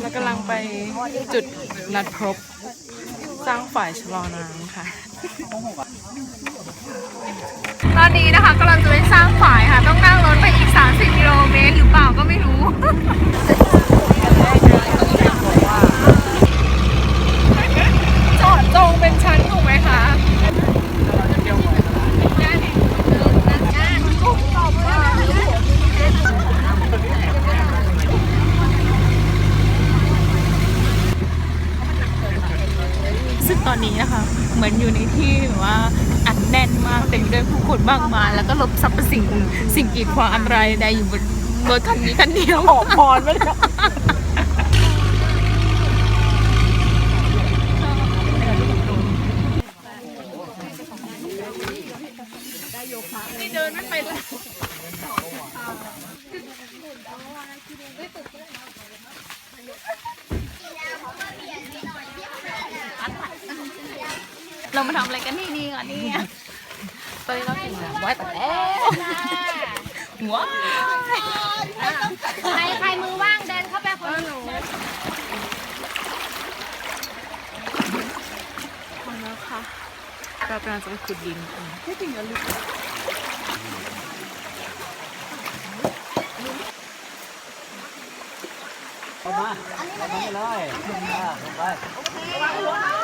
เรากำลังไปจุดนัดพบสร้างฝ่ายชะลอน้ำค่ะ ตอนนี้นะคะกำลังจะไปสร้างฝ่ายค่ะ ต้องนั่งรถไปอีก 30กิโลเมตรหรือเปล่าก็ไม่รู้ จอดจงเป็นชั้นถูกไหมคะ ซึ่งตอนนี้นะคะ เหมือนอยู่ใน ที่แบบว่าอัดแน่นมากเต็มไปด้วยผู้คนมากมายแล้วก็ลบสรรพสิ่งสิ่งกีดขวางอะไรใดอยู่บนรถคันนี้คันเดียวขอพรไว้แล้วนี่เดินไม่ไปเลย เรามาทำอะไรกันที่นี่อะเนี่ยตอนนี้เราถึงแล้วว้ายแต่แล้วว้ายใครใครมือว่างเดินเข้าไปคนหนูพอแล้วค่ะเรากำลังจะไปขุดดินกันไม่จริงเหรอลึกเอามาเอามาเลยอ่าลงไป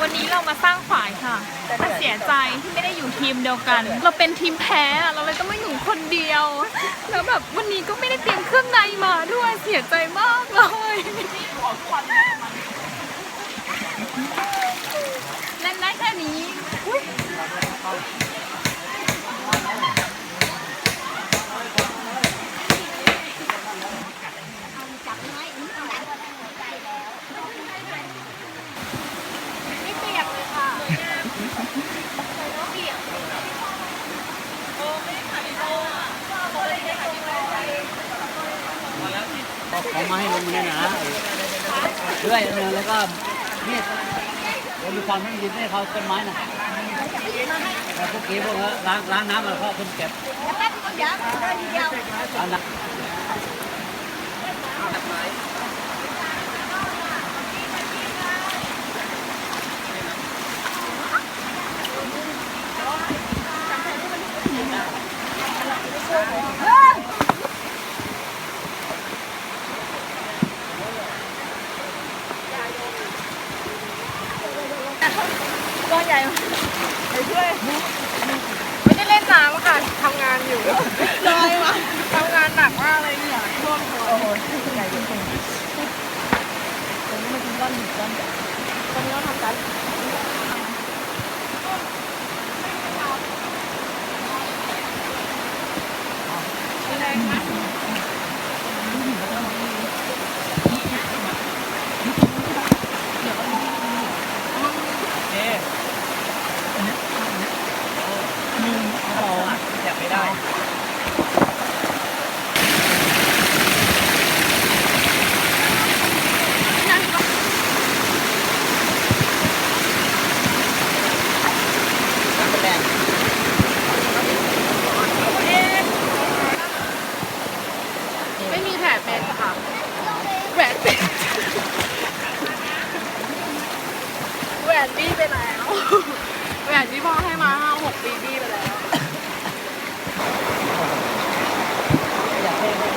วันนี้เรามาสร้างฝ่ายค่ะแต่เสียใจที่ไม่ได้อยู่ทีมเดียวกัน เราเป็นทีมแพ้อะเราเลยต้องมาอยู่คนเดียว แล้วแบบวันนี้ก็ไม่ได้เตรียมเครื่องในมาด้วยเสียใจมากเลย เล่นได้แค่นี้อุ๊ย哦เอา ของมาให้ลงเนี่ยนะเรื่อยเนินแล้วก็นี่เรามีความไม่ยินให้เขาต้นไม้นะแล้วพวกกี้พวกล้างล้างน้ำแล้วก็คนเก็บล้างน้ำ ก้อนใหญ่ไปช่วย ไม่ได้เล่นน้ำค่ะทำงานอยู่ลอยวะทำงานหนักมากเลยเนี่ยท่วมตัวโอ้โหใหญ่จริงตรงนี้มันเป็นก้อนหินก้อนใหญ่ตรงนี้เราทำการแรงมาก เอ๊ะเราอะแก็บไม่ได้ ไม่มีแผลเป็นค่ะแหวนเป็นแหวนบี้ไปแล้วแหวนที่พ่อให้มาห้าหกปีบี้ไปแล้ว อยากให้ได้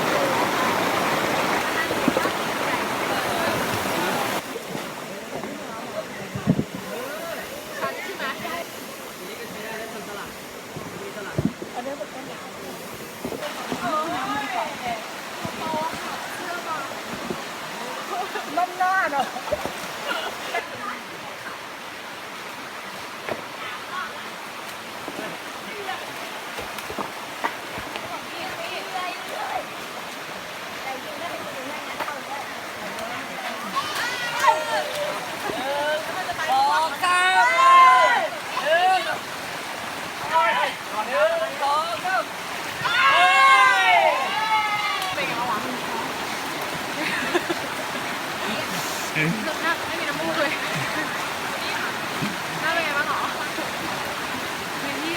ล้มหน้าเนาะ ห น้าไม่มีน้ำมูกเลยหน้าเป็นไงบ้างหรอเป็นที่